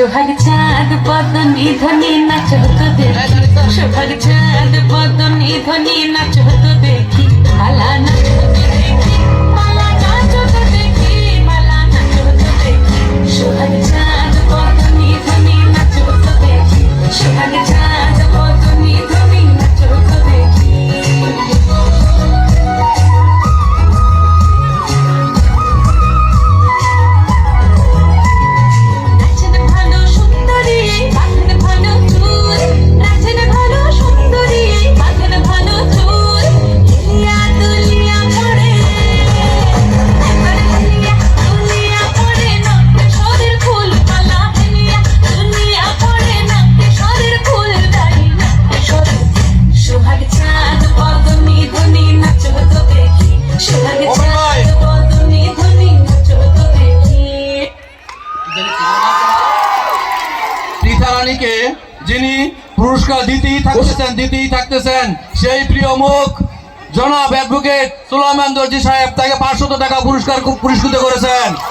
সোহাগ চাঁদ পদ নিধনি নাচ হতো দেখি। সোহাগ চাঁদ পদ নিধনি নাচ হতো দেখি। আলা নাচ রানীকে যিনি পুরস্কার দিতেই থাকতেছেন দিতেই থাকতেছেন, সেই প্রিয় মুখ, জনাব অ্যাডভোকেট সুলামান দর্জি সাহেব তাকে পাঁচশত টাকা পুরস্কার পুরস্কৃত করেছেন।